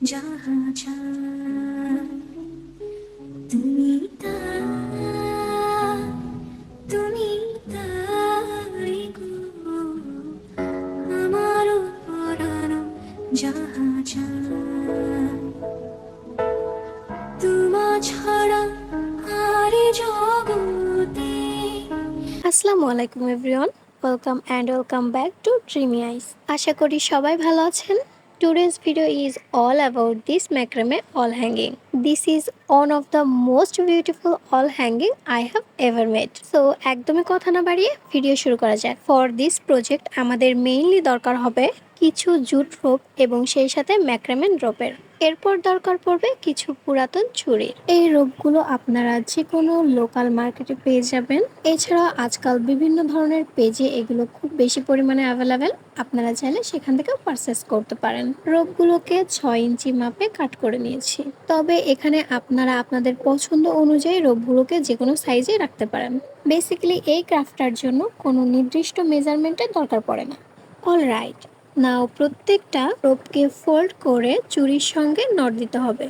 যাহা তুমি তোমা ছাড়া আরে আসসালামু আলাইকুম everyone welcome and welcome back to dreamy eyes আশা করি সবাই ভালো আছেন। Today's video is all about this macrame wall hanging this is one of the most beautiful wall hanging I have ever made so একদমই কথা না বাড়িয়ে video শুরু করা যাক। ফর দিস প্রজেক্ট আমাদের মেইনলি দরকার হবে কিছু জুট রোপ এবং সেই সাথে ম্যাক্রামেন রোপের এরপর দরকার পড়বে কিছু পুরাতন চুড়ির এই রোগগুলো আপনারা যে কোনো লোকাল মার্কেটে পেয়ে যাবেন। এছাড়া আজকাল বিভিন্ন ধরনের পেজে এগুলো খুব বেশি পরিমাণে অ্যাভেলেবেল আপনারা চাইলে সেখান থেকে পারচেস করতে পারেন। রোগগুলোকে ছয় ইঞ্চি মাপে কাট করে নিয়েছি। তবে এখানে আপনারা আপনাদের পছন্দ অনুযায়ী রোগগুলোকে যে কোনো সাইজে রাখতে পারেন। বেসিক্যালি এই ক্রাফটার জন্য কোনো নির্দিষ্ট মেজারমেন্টের দরকার পড়ে না। অল রাইট নাও প্রত্যেকটা রোপকে ফোল্ড করে চুরির সঙ্গে নট দিতে হবে।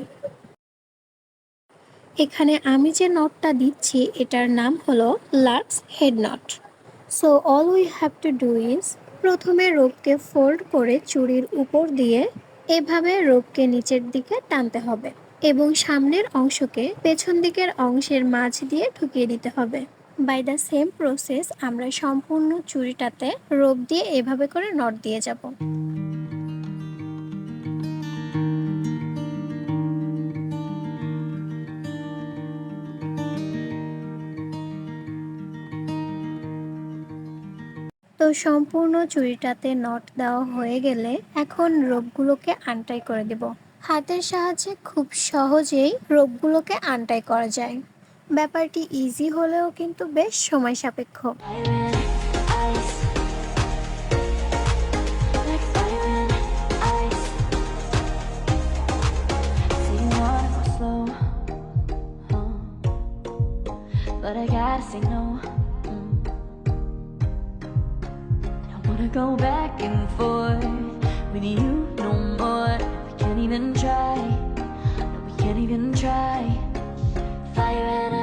এখানে আমি যে নটটা দিচ্ছি, এটার নাম হলো lark's head knot. So all we have to do is প্রথমে রোপকে ফোল্ড করে চুরির উপর দিয়ে এভাবে রোপকে নিচের দিকে টানতে হবে এবং সামনের অংশকে পেছন দিকের অংশের মাঝ দিয়ে ঢুকিয়ে দিতে হবে। বাই দ্য সেম প্রসেস আমরা সম্পূর্ণ চুড়িটাতে রোপ দিয়ে এভাবে করে নট দিয়ে যাব। তো সম্পূর্ণ চুড়িটাতে নট দেওয়া হয়ে গেলে এখন রোপগুলোকে আনটাই করে দেব। হাতের সাহায্যে খুব সহজেই রোপগুলোকে আনটাই করা যায়। ব্যাপারটি ইজি হলেও কিন্তু বেশ সময় সাপেক্ষ. Mm. Can't even try. No, we can't even try. Fire and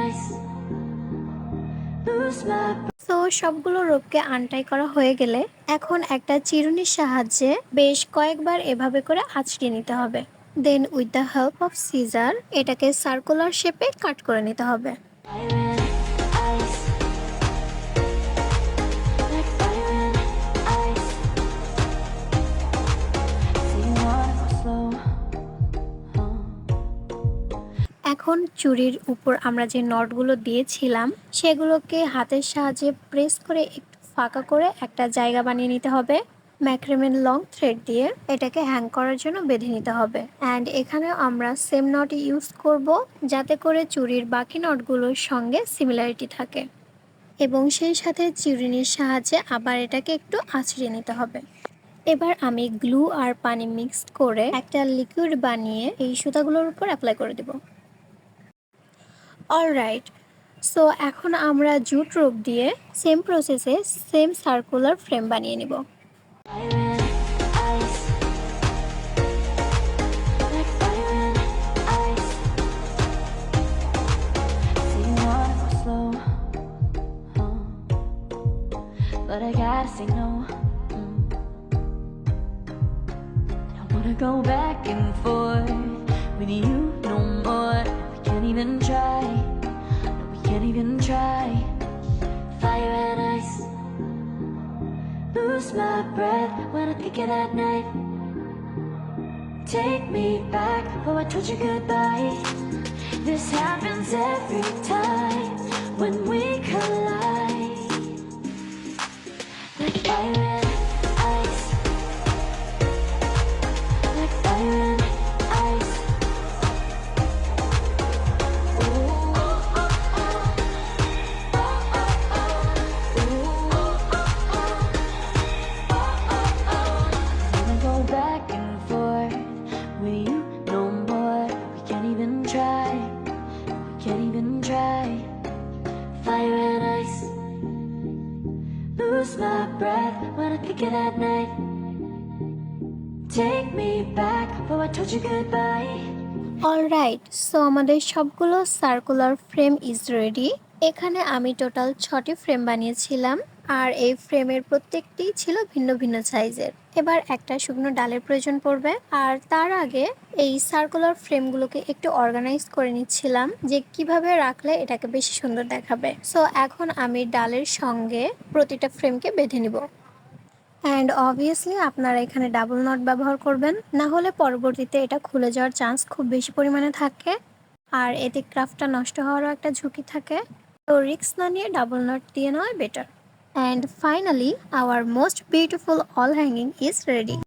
তো সবগুলো রোপকে আনটাই করা হয়ে গেলে এখন একটা চিরুনির সাহায্যে বেশ কয়েকবার এভাবে করে আঁচড়িয়ে নিতে হবে। Then with the help of scissor এটাকে সার্কুলার শেপে কাট করে নিতে হবে। এখন চুরির উপর আমরা যে নটগুলো দিয়েছিলাম, সেগুলোকে হাতের সাহায্যে প্রেস করে একটু ফাঁকা করে একটা জায়গা বানিয়ে নিতে হবে। ম্যাক্রেমেন লং থ্রেড দিয়ে এটাকে হ্যাং করার জন্য বেঁধে নিতে হবে। অ্যান্ড এখানে আমরা সেম নট ইউজ করব যাতে করে চুরির বাকি নটগুলোর সঙ্গে সিমিলারিটি থাকে। এবং সেই সাথে চিরুনির সাহায্যে আবার এটাকে একটু আঁচড়িয়ে নিতে হবে। এবার আমি গ্লু আর পানি মিক্সড করে একটা লিকুইড বানিয়ে এই সুতাগুলোর উপর অ্যাপ্লাই করে দেবো। অলরাইট সো এখন আমরা জুট রোপ দিয়ে সেম প্রসেসে সেম সার্কুলার ফ্রেম বানিয়ে নিব Fire and ice. Like fire and ice. So you wanna go slow, huh? But I gotta say no. Mm. I don't wanna go back and forth with you no more. We can't even try. Can't try. Fire and ice. Lose my breath when I think of that night. Take me back, oh I told you goodbye. This happens every time when we collide. Like fire Lose my breath when I think it at night. take me back before I told you goodbye? Alright so আমাদের সবগুলো circular frame is ready এখানে আমি total ছটি frame বানিয়েছিলাম আর এই ফ্রেমের প্রত্যেকটি ছিল ভিন্ন ভিন্ন সাইজের। এবার একটা শুকনো ডালের প্রয়োজন পড়বে। আর তার আগে এই সার্কুলার ফ্রেমগুলোকে একটু অর্গানাইজ করে নিচ্ছিলাম যে কীভাবে রাখলে এটাকে বেশি সুন্দর দেখাবে। সো এখন আমি ডালের সঙ্গে প্রতিটা ফ্রেমকে বেঁধে নিব। অ্যান্ড অবভিয়াসলি আপনারা এখানে ডাবল নট ব্যবহার করবেন। না হলে পরবর্তীতে এটা খুলে যাওয়ার চান্স খুব বেশি পরিমাণে থাকে। আর এতে ক্রাফটটা নষ্ট হওয়ারও একটা ঝুঁকি থাকে। তো রিক্স না নিয়ে ডাবল নট দিয়ে নেওয়া better And finally, our most beautiful all hanging is ready.